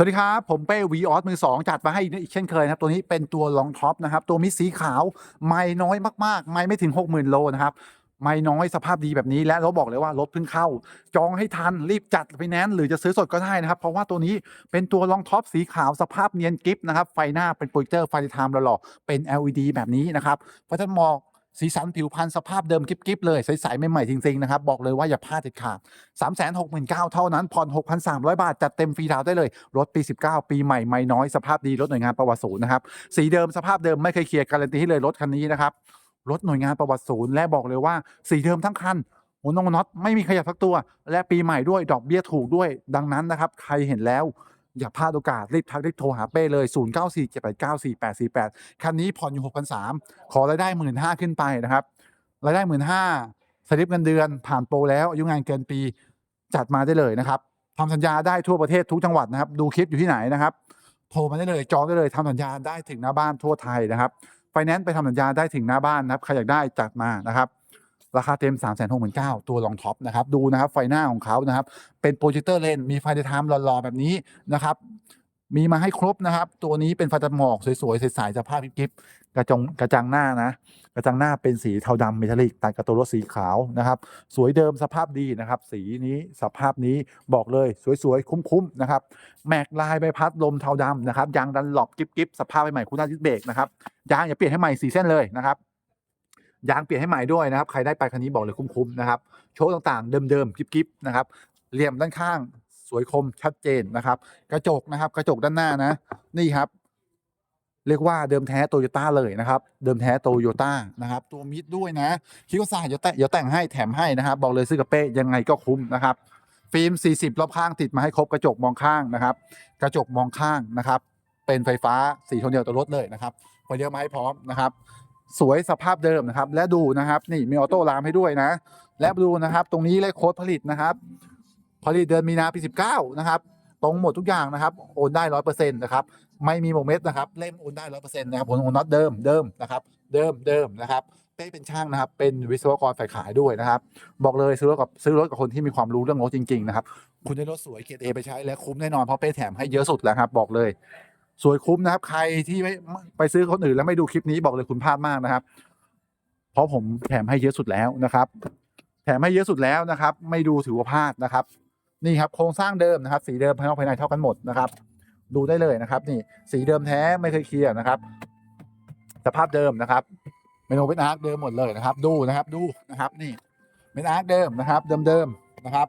สวัสดีครับ ผมเป้วีออสมือสองจัดมาให้อีกเช่นเคยนะครับ ตัวนี้เป็นตัวลองท็อปนะครับ ตัวมิดสีขาว ไม่น้อยมากๆ ไม่ไม่ถึง 60,000 โลนะครับ ไม่น้อยสภาพดีแบบนี้และเราบอกเลยว่ารถเพิ่งเข้า จองให้ทันรีบจัดไปแนนหรือจะซื้อสดก็ได้นะครับ เพราะว่าตัวนี้เป็นตัวลองท็อปสีขาวสภาพเนียนกิฟนะครับ ไฟหน้าเป็นโปรเจคเตอร์ไฟไทม์หล่อๆเป็น LED แบบนี้นะครับเพราะฉะนั้นมอง สีสันผิวพรรณสภาพเดิมกิฟๆเลยใสๆใหม่ๆจริงๆนะครับ บอกเลยว่าอย่าพลาดเด็ดขาด3 6 9 0 0 0เท่านั้นผ่อน 6,300 บาท จัดเต็มฟรีดาวได้เลย รถปี 19 ปีใหม่ไม่น้อยสภาพดีรถหน่วยงานประวัติศูนย์นะครับ สีเดิมสภาพเดิมไม่เคยเคลียร์การันตีให้เลยรถคันนี้นะครับรถหน่วยงานประวัติศูนย์และบอกเลยว่าสีเดิมทั้งคันหัวนงน็อตไม่มีขยับสักตัว และปีใหม่ด้วยดอกเบี้ยถูกด้วย ดังนั้นนะครับ ใครเห็นแล้ว อย่าพลาดโอกาสรีบทักรีบโทรหาเป้เลย 0 9 4 7 8 9 4 8 4 8 คันนี้ผ่อนอยู่6,300 ขอรายได้ 1 5ื่นขึ้นไปนะครับรายได้ 1 5ื่นสลิปเงินเดือนผ่านโปรแล้วอายุงานเกินปีจัดมาได้เลยนะครับทำสัญญาได้ทั่วประเทศทุกจังหวัดนะครับดูคลิปอยู่ที่ไหนนะครับโทรมาได้เลยจองได้เลยทำสัญญาได้ถึงหน้าบ้านทั่วไทยนะครับไฟแนนซ์ไปทำสัญญาได้ถึงหน้าบ้านนะครับใครอยากได้จัดมานะครับ ราคาเต็ม 3 6 9 0 0 0ตัวรองท็อปนะครับดูนะครับไฟหน้าของเขานะครับเป็นโปรเจคเตอร์เลนมีไฟในไทม์หล่อๆแบบนี้นะครับมีมาให้ครบนะครับ ตัวนี้เป็นไฟตัดหมอกสวยๆใสๆสภาพกิ๊บๆกระจงกระจังหน้านะ กระจังหน้าเป็นสีเทาดำเมทัลลิกตัดกับตัวรถสีขาวนะครับ สวยเดิมสภาพดีนะครับ สีนี้สภาพนี้บอกเลยสวยๆ คุ้มๆนะครับ แม็กลายใบพัดลมเทาดำนะครับยางดันหลบกิ๊บๆสภาพใหม่ๆคู่หน้าดิสเบรกนะครับยางอย่าเปลี่ยนให้ใหม่สีเส้นเลยนะครับ ยางเปลี่ยนให้ใหม่ด้วยนะครับ ใครได้ไปคันนี้บอกเลยคุ้มๆนะครับ โชว์ต่างๆ เดิมๆกิ๊บๆนะครับ เหลี่ยมด้านข้างสวยคมชัดเจนนะครับ กระจกนะครับ กระจกด้านหน้านะ นี่ครับ เรียกว่าเดิมแท้โตโยต้าเลยนะครับ เดิมแท้โตโยต้านะครับ ตัวมิดด้วยนะ คิดว่าสายเดี๋ยวแต่เดี๋ยวแต่งให้แถมให้นะครับ บอกเลยซื้อกับเป้ยังไงก็คุ้มนะครับ ฟิล์ม 40 รอบข้างติดมาให้ครบกระจกมองข้างนะครับ กระจกมองข้างนะครับ เป็นไฟฟ้าสีโทนเดียวตัวรถเลยนะครับไฟเดียวมาให้พร้อมนะครับ สวยสภาพเดิมนะครับ และดูนะครับ นี่มีออโต้ลามให้ด้วยนะ และดูนะครับ ตรงนี้เลขโค้ดผลิตนะครับ ผลิตเดือนมีนาปี19นะครับตรงหมดทุกอย่างนะครับโอนได้ร้อยเปอร์เซ็นต์นะครับไม่มีโมเมนต์นะครับเล่มโอนได้ร้อยเปอร์เซ็นต์นะครับผลของน็อตเดิมเดิมนะครับเดิมเดิมนะครับเป้เป็นช่างนะครับ เป็นวิศวกรฝ่ายขายด้วยนะครับ บอกเลยซื้อรถกับซื้อรถกับคนที่มีความรู้เรื่องรถจริงๆนะครับคุณได้รถสวยเกรดเอไปใช้และคุ้มแน่นอนเพราะเป้แถมให้เยอะสุดแล้วครับบอกเลย สวยคุ้มนะครับ ใครที่ไม่ไปซื้อคนอื่นแล้วไม่ดูคลิปนี้บอกเลยคุณพลาดมากนะครับ เพราะผมแถมให้เยอะสุดแล้วนะครับ แถมให้เยอะสุดแล้วนะครับ ไม่ดูถือว่าพลาดนะครับ นี่ครับโครงสร้างเดิมนะครับ สีเดิมภายนอกภายในเท่ากันหมดนะครับ ดูได้เลยนะครับ นี่สีเดิมแท้ไม่เคยเคลียร์นะครับสภาพเดิมนะครับเมนูเป็นอาร์คเดิมหมดเลยนะครับ ดูนะครับดูนะครับนี่เป็นอาร์คเดิมนะครับ เดิมๆนะครับ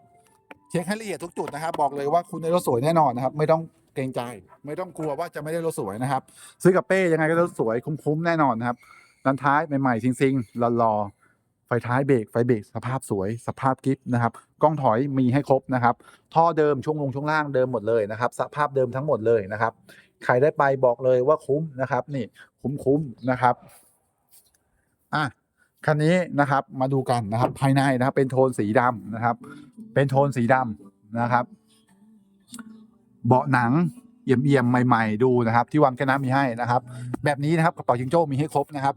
เช็คให้ละเอียดทุกจุดนะครับ บอกเลยว่าคุณได้รถสวยแน่นอนนะครับ ไม่ต้อง กรงใจ ไม่ต้องกลัวว่าจะไม่ได้รถสวยนะครับ ซื้อกับเป้ยังไงก็รถสวยคุ้มๆแน่นอนนะครับด้านท้ายใหม่ๆซิงๆหล่อๆไฟท้ายเบรกไฟเบรกสภาพสวย สภาพกิฟต์นะครับกล้องถอยมีให้ครบนะครับ ท่อเดิมช่วงลงช่วงล่างเดิมหมดเลยนะครับ สภาพเดิมทั้งหมดเลยนะครับใครได้ไปบอกเลยว่าคุ้มนะครับ นี่คุ้มๆนะครับอะคันนี้นะครับมาดูกันนะครับ ภายในนะครับ เป็นโทนสีดำนะครับ เป็นโทนสีดำนะครับ เบาะหนังเอี่ยมๆใหม่ ๆ ดูนะครับ ที่วางแก้น้ำมีให้นะครับ แบบนี้นะครับกระเป๋าจิงโจ้มีให้ครบนะครับ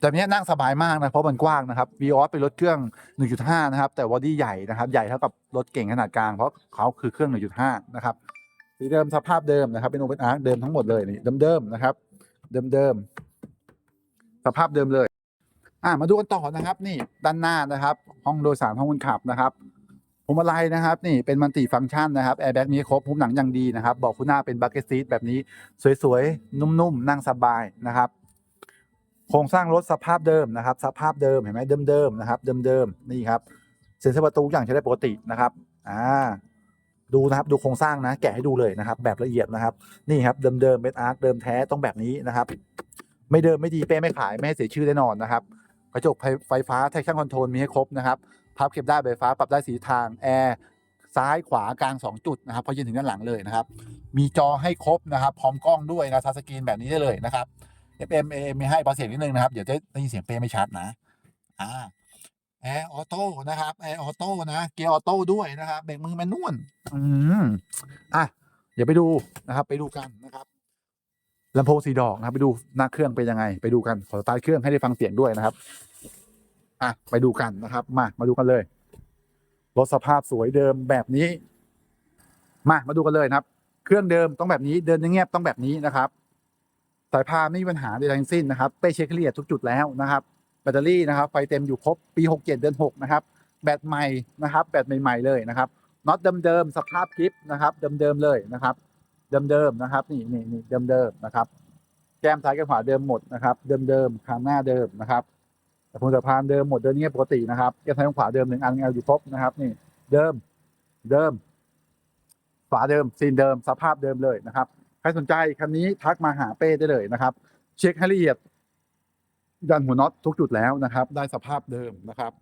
แต่เนี้ยนั่งสบายมากนะเพราะมันกว้างนะครับ v ีออสเป็นรถเครื่อง 1.5 นะครับ แต่วอดี้ใหญ่นะครับ ใหญ่เท่ากับรถเก่งขนาดกลางเพราะเขาคือเครื่อง 1.5 นะครับสีเดิมสภาพเดิมนะครับ เป็นโอเปนอาร์เดิมทั้งหมดเลยนี่เดิมๆนะครับ เดิมๆสภาพเดิมเลย อะมาดูกันต่อนะครับ นี่ด้านหน้านะครับ ห้องโดยสารห้องคนขับนะครับ พวงมาลัยนะครับนี่เป็นมัลติฟังก์ชันนะครับแอร์แบ็กมีครบหุ้มหนังอย่างดีนะครับบอกคุณหน้าเป็นบักเก็ตซีทแบบนี้สวยๆ นุ่มๆ นั่งสบายนะครับ โครงสร้างรถสภาพเดิมนะครับ สภาพเดิมเห็นไหมเดิมๆนะครับ เดิมๆนี่ครับเซ็นเซอร์ประตูทุกอย่างใช้ได้ปกตินะครับอ่าดูนะครับดูโครงสร้างนะ แกะให้ดูเลยนะครับ แบบละเอียดนะครับ นี่ครับเดิมๆเป็นอาร์คเดิมแท้ต้องแบบนี้นะครับ ไม่เดิมไม่ดีเป้ไม่ขายไม่ให้เสียชื่อแน่นอนนะครับกระจกไฟฟ้าไทชั่นคอนโทรลมีให้ครบนะครับ พับเก็บได้ไฟฟ้า ปรับได้สีทางแอร์ซ้ายขวากลาง 2 จุดนะครับพอยืนถึงด้านหลังเลยนะครับ มีจอให้ครบนะครับ พร้อมกล้องด้วยนะทัชสกรีนแบบนี้ได้เลยนะครับ FM AM มีให้เบาเสียงนิดนึงนะครับ เดี๋ยวจะได้ยินเสียงเป้ไม่ชัดนะอ่าแอร์ออโต้นะครับแอร์ออโต้นะเกียร์ออโต้ด้วยนะครับเบรกมือแมนนวลอืมอะเดี๋ยวไปดูนะครับ ไปดูกันนะครับลำโพงสีดอกนะครับ ไปดูหน้าเครื่องเป็นยังไง ไปดูกันขอสตาร์ทเครื่องให้ได้ฟังเสียงด้วยนะครับ อะไปดูกันนะครับ มามาดูกันเลยรถสภาพสวยเดิมแบบนี้ มามาดูกันเลยนะครับ เครื่องเดิมต้องแบบนี้เดินเงียบต้องแบบนี้นะครับสายพานไม่มีปัญหาใดทั้งสิ้นนะครับเป้เช็คละเอียดทุกจุดแล้วนะครับ แบตเตอรี่นะครับไฟเต็มอยู่ครบปี 67 เดือน6นะครับ แบตใหม่นะครับ แบตใหม่ๆเลยนะครับน็อตเดิมๆสภาพคลิปนะครับ เดิมๆเลยนะครับ เดิมๆนะครับ นี่นี่นี่เดิมๆนะครับ แก้มซ้ายแก้มขวาเดิมหมดนะครับ เดิมๆคางหน้าเดิมนะครับ แต่พงสะพานเดิมหมดเดินเงียบปกตินะครับแก้มซ้ายขวาเดิมหนึ่งอันเอาอยู่ครบนะครับนี่เดิมเดิม ฝาเดิมซีนเดิมสภาพเดิมเลยนะครับ ใครสนใจคันนี้ทักมาหาเป้ได้เลยนะครับ เช็คให้ละเอียดดันหัวน็อตทุกจุดแล้วนะครับ ได้สภาพเดิมนะครับ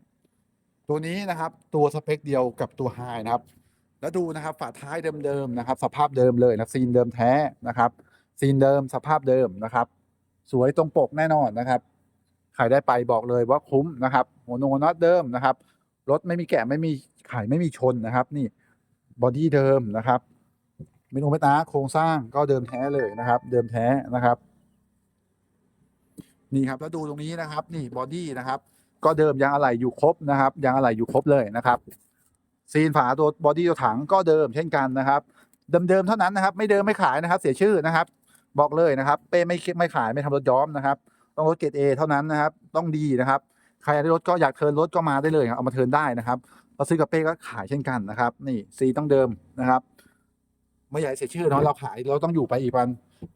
ตัวนี้นะครับตัวสเปคเดียวกับตัวไฮนะครับ แล้วดูนะครับฝาท้ายเดิมๆนะครับ สภาพเดิมเลยนะซีนเดิมแท้นะครับ ซีนเดิมสภาพเดิมนะครับ สวยตรงปกแน่นอนนะครับ ใครได้ไปบอกเลยว่าคุ้มนะครับหัวโนน็อตเดิมนะครับรถไม่มีแกะไม่มีไข่ไม่มีชนนะครับ นี่บอดี้เดิมนะครับเมนูเมตาโครงสร้างก็เดิมแท้เลยนะครับ เดิมแท้นะครับ นี่ครับแล้วดูตรงนี้นะครับ นี่บอดี้นะครับ ก็เดิมยางอะไหล่อยู่ครบนะครับยางอะไหล่อยู่ครบเลยนะครับ ซีนฝาตัวบอดี้ตัวถังก็เดิมเช่นกันนะครับ เดิมๆเท่านั้นนะครับ ไม่เดิมไม่ขายนะครับ เสียชื่อนะครับ บอกเลยนะครับ เป้ไม่ไม่ขายไม่ทำรถย้อมนะครับ ต้องรถเกรดเอเท่านั้นนะครับ ต้องดีนะครับ ใครอยากได้รถก็อยากเทินรถก็มาได้เลยครับเอามาเทินได้นะครับเราซื้อกับเป้ก็ขายเช่นกันนะครับ นี่ซีต้องเดิมนะครับไม่อยากให้เสียชื่อเนาะเราขายเราต้องอยู่ไปอีกวัน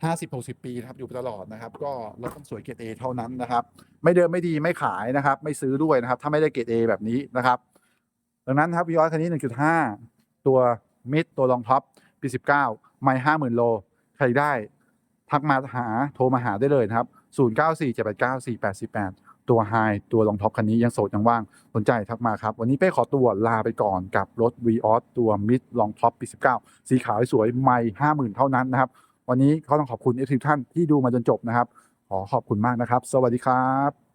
ห้าสิบหกสิบปีนะครับอยู่ไปตลอดนะครับ ก็เราต้องสวยเกรดเอเท่านั้นนะครับ ไม่เดิมไม่ดีไม่ขายนะครับ ไม่ซื้อด้วยนะครับ ถ้าไม่ได้เกรดเอแบบนี้นะครับดังนั้นครับวิออสคันนี้1.5ตัวมิดตัวรองท็อปปี19ไม่50,000โลใครได้ทักมาหาโทรมาหาได้เลยนะครับ 094789488 ตัวไฮตัวรองท็อปคันนี้ยังโสดยังว่างสนใจทักมาครับ วันนี้เป้ขอตัวลาไปก่อนกับรถ v ีออสตัวมิดลองท็อปปี 19 สีขาวสวยไม่50,000เท่านั้นนะครับ วันนี้เขาต้องขอบคุณเอฟทุกท่านที่ดูมาจนจบนะครับ ขอขอบคุณมากนะครับ สวัสดีครับ